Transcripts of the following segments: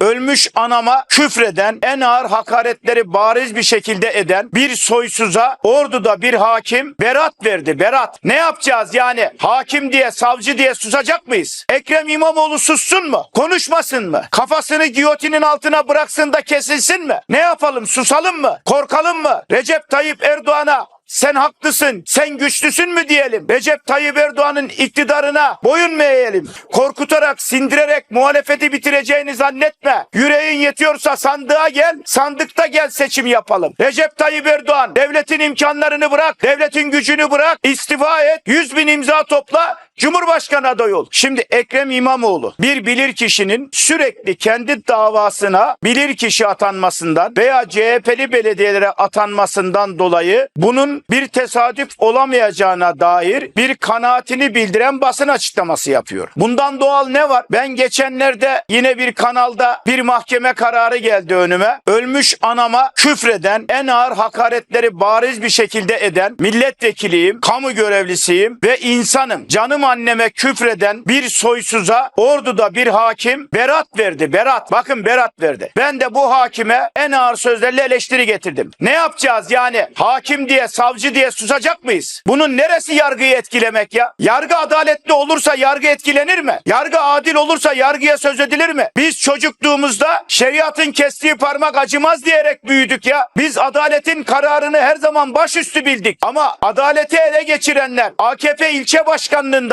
ölmüş anama küfreden, en ağır hakaretleri bariz bir şekilde eden bir soysuza orduda bir hakim berat verdi. Berat. Ne yapacağız yani? Hakim diye, savcı diye susacak mıyız? Ekrem İmamoğlu sussun mu? Konuşmasın mı? Kafasını giyotinin altına bıraksın da kesilsin mi? Ne yapalım? Susalım mı? Korkalım mı? Recep Tayyip Erdoğan'a sen haklısın, sen güçlüsün mü diyelim? Recep Tayyip Erdoğan'ın iktidarına boyun mu eğelim? Korkutarak, sindirerek muhalefeti bitireceğini zannetme. Yüreğin yetiyorsa sandığa gel, sandıkta gel seçim yapalım. Recep Tayyip Erdoğan, devletin imkanlarını bırak, devletin gücünü bırak, istifa et, 100 bin imza topla, Cumhurbaşkanı adayı ol. Şimdi Ekrem İmamoğlu bir bilirkişinin sürekli kendi davasına bilirkişi atanmasından veya CHP'li belediyelere atanmasından dolayı bunun bir tesadüf olamayacağına dair bir kanaatini bildiren basın açıklaması yapıyor. Bundan doğal ne var? Ben geçenlerde yine bir kanalda bir mahkeme kararı geldi önüme. Ölmüş anama küfreden, en ağır hakaretleri bariz bir şekilde eden milletvekiliyim, kamu görevlisiyim ve insanım. Canım anneme küfreden bir soysuza orduda bir hakim berat verdi. Berat. Bakın berat verdi. Ben de bu hakime en ağır sözlerle eleştiri getirdim. Ne yapacağız yani? Hakim diye, savcı diye susacak mıyız? Bunun neresi yargıyı etkilemek ya? Yargı adaletli olursa yargı etkilenir mi? Yargı adil olursa yargıya söz edilir mi? Biz çocukluğumuzda şeriatın kestiği parmak acımaz diyerek büyüdük ya. Biz adaletin kararını her zaman başüstü bildik. Ama adaleti ele geçirenler AKP ilçe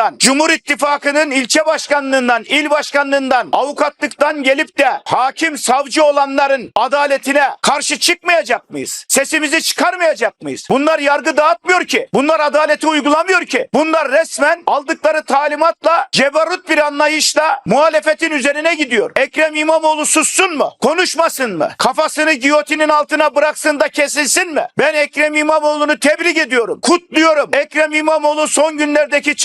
başkanlığından, Cumhur İttifakı'nın ilçe başkanlığından, il başkanlığından, avukatlıktan gelip de hakim savcı olanların adaletine karşı çıkmayacak mıyız? Sesimizi çıkarmayacak mıyız? Bunlar yargı dağıtmıyor ki. Bunlar adaleti uygulamıyor ki. Bunlar resmen aldıkları talimatla cebarut bir anlayışla muhalefetin üzerine gidiyor. Ekrem İmamoğlu sussun mu? Konuşmasın mı? Kafasını giyotinin altına bıraksın da kesilsin mi? Ben Ekrem İmamoğlu'nu tebrik ediyorum. Kutluyorum. Ekrem İmamoğlu son günlerdeki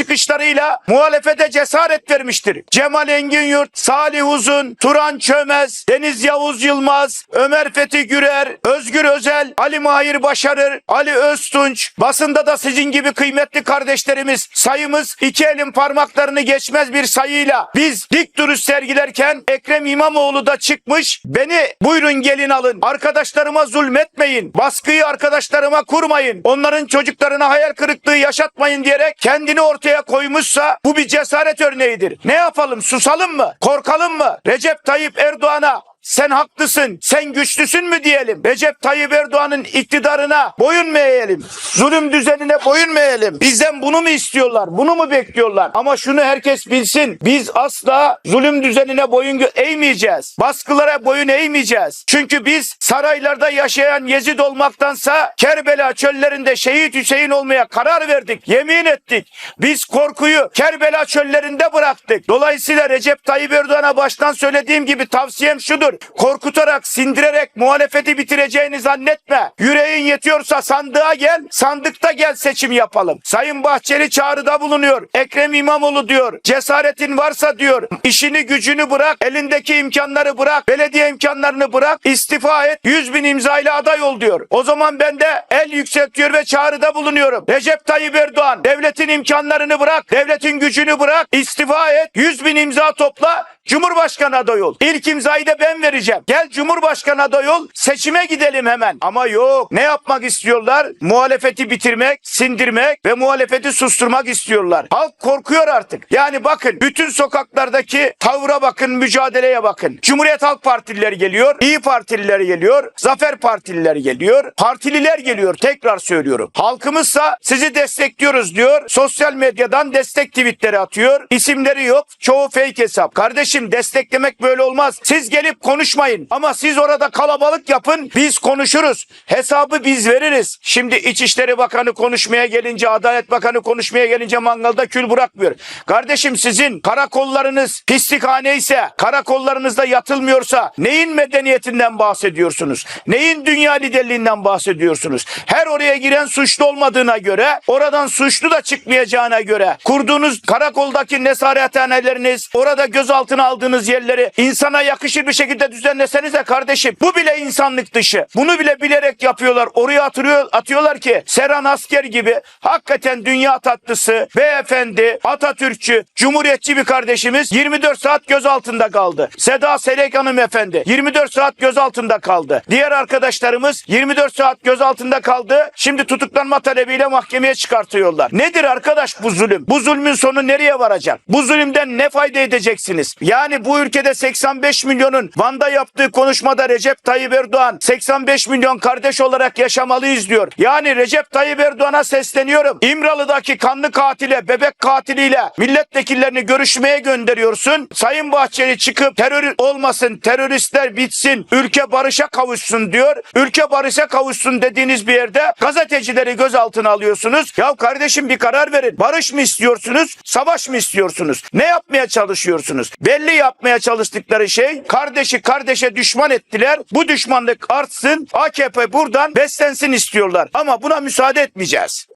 çıkışlarıyla muhalefete cesaret vermiştir. Cemal Engin Yurt, Salih Uzun, Turan Çömez, Deniz Yavuz Yılmaz, Ömer Fethi Gürer, Özgür Özel, Ali Mahir Başarır, Ali Öztunç, basında da sizin gibi kıymetli kardeşlerimiz sayımız iki elin parmaklarını geçmez bir sayıyla. Biz dik duruş sergilerken Ekrem İmamoğlu da çıkmış. Beni buyurun gelin alın. Arkadaşlarıma zulmetmeyin. Baskıyı arkadaşlarıma kurmayın. Onların çocuklarına hayal kırıklığı yaşatmayın diyerek kendini ortaya koymuşsa bu bir cesaret örneğidir. Ne yapalım susalım mı korkalım mı Recep Tayyip Erdoğan'a sen haklısın, sen güçlüsün mü diyelim? Recep Tayyip Erdoğan'ın iktidarına boyun mu eğelim? Zulüm düzenine boyun mu eğelim? Bizden bunu mu istiyorlar? Bunu mu bekliyorlar? Ama şunu herkes bilsin. Biz asla zulüm düzenine boyun eğmeyeceğiz. Baskılara boyun eğmeyeceğiz. Çünkü biz saraylarda yaşayan Yezid olmaktansa Kerbela çöllerinde şehit Hüseyin olmaya karar verdik. Yemin ettik. Biz korkuyu Kerbela çöllerinde bıraktık. Dolayısıyla Recep Tayyip Erdoğan'a baştan söylediğim gibi tavsiyem şudur. Korkutarak, sindirerek muhalefeti bitireceğini zannetme. Yüreğin yetiyorsa sandığa gel, sandıkta gel seçim yapalım. Sayın Bahçeli çağrıda bulunuyor. Ekrem İmamoğlu diyor. Cesaretin varsa diyor. işini gücünü bırak, elindeki imkanları bırak, belediye imkanlarını bırak, istifa et, 100 bin imzayla aday ol diyor. O zaman ben de el yükseltiyor ve çağrıda bulunuyorum. Recep Tayyip Erdoğan, devletin imkanlarını bırak, devletin gücünü bırak, istifa et, 100 bin imza topla, Cumhurbaşkanı adayı ol. İlk imzayı da ben vereceğim. Gel Cumhurbaşkanı adayı ol. Seçime gidelim hemen. Ama yok. Ne yapmak istiyorlar? Muhalefeti bitirmek, sindirmek ve muhalefeti susturmak istiyorlar. Halk korkuyor artık. Yani bakın bütün sokaklardaki tavra bakın, mücadeleye bakın. Cumhuriyet Halk Partililer geliyor, İyi Partililer geliyor, Zafer Partililer geliyor, partililer geliyor. Tekrar söylüyorum. Halkımızsa sizi destekliyoruz diyor. Sosyal medyadan destek tweetleri atıyor. İsimleri yok. Çoğu fake hesap. Kardeşim desteklemek böyle olmaz. Siz gelip konuşmayın. Ama siz orada kalabalık yapın. Biz konuşuruz. Hesabı biz veririz. Şimdi İçişleri Bakanı konuşmaya gelince, Adalet Bakanı konuşmaya gelince mangalda kül bırakmıyor. Kardeşim sizin karakollarınız pislikhane ise, karakollarınızda yatılmıyorsa neyin medeniyetinden bahsediyorsunuz? Neyin dünya liderliğinden bahsediyorsunuz? Her oraya giren suçlu olmadığına göre, oradan suçlu da çıkmayacağına göre kurduğunuz karakoldaki nesarethaneleriniz, orada gözaltına aldığınız yerleri insana yakışır bir şekilde düzenlesenize kardeşim. Bu bile insanlık dışı. Bunu bile bilerek yapıyorlar. Oraya atıyor, atıyorlar ki Serhan Asker gibi hakikaten dünya tatlısı, beyefendi, Atatürkçü, Cumhuriyetçi bir kardeşimiz 24 saat gözaltında kaldı. Seda Selek hanımefendi 24 saat gözaltında kaldı. Diğer arkadaşlarımız 24 saat gözaltında kaldı. Şimdi tutuklanma talebiyle mahkemeye çıkartıyorlar. Nedir arkadaş bu zulüm? Bu zulmün sonu nereye varacak? Bu zulümden ne fayda edeceksiniz? Yani bu ülkede 85 milyonun Van'da yaptığı konuşmada Recep Tayyip Erdoğan 85 milyon kardeş olarak yaşamalıyız diyor. Yani Recep Tayyip Erdoğan'a sesleniyorum. İmralı'daki kanlı katile, bebek katiliyle milletvekillerini görüşmeye gönderiyorsun. Sayın Bahçeli çıkıp terör olmasın, teröristler bitsin, ülke barışa kavuşsun diyor. Ülke barışa kavuşsun dediğiniz bir yerde gazetecileri gözaltına alıyorsunuz. Ya kardeşim bir karar verin. Barış mı istiyorsunuz, savaş mı istiyorsunuz? Ne yapmaya çalışıyorsunuz? Belli yapmaya çalıştıkları şey kardeşi kardeşe düşman ettiler. Bu düşmanlık artsın, AKP buradan beslensin istiyorlar. Ama buna müsaade etmeyeceğiz.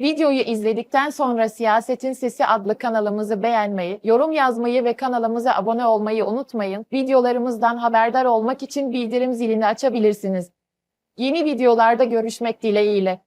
Videoyu izledikten sonra Siyasetin Sesi adlı kanalımızı beğenmeyi, yorum yazmayı ve kanalımıza abone olmayı unutmayın. Videolarımızdan haberdar olmak için bildirim zilini açabilirsiniz. Yeni videolarda görüşmek dileğiyle.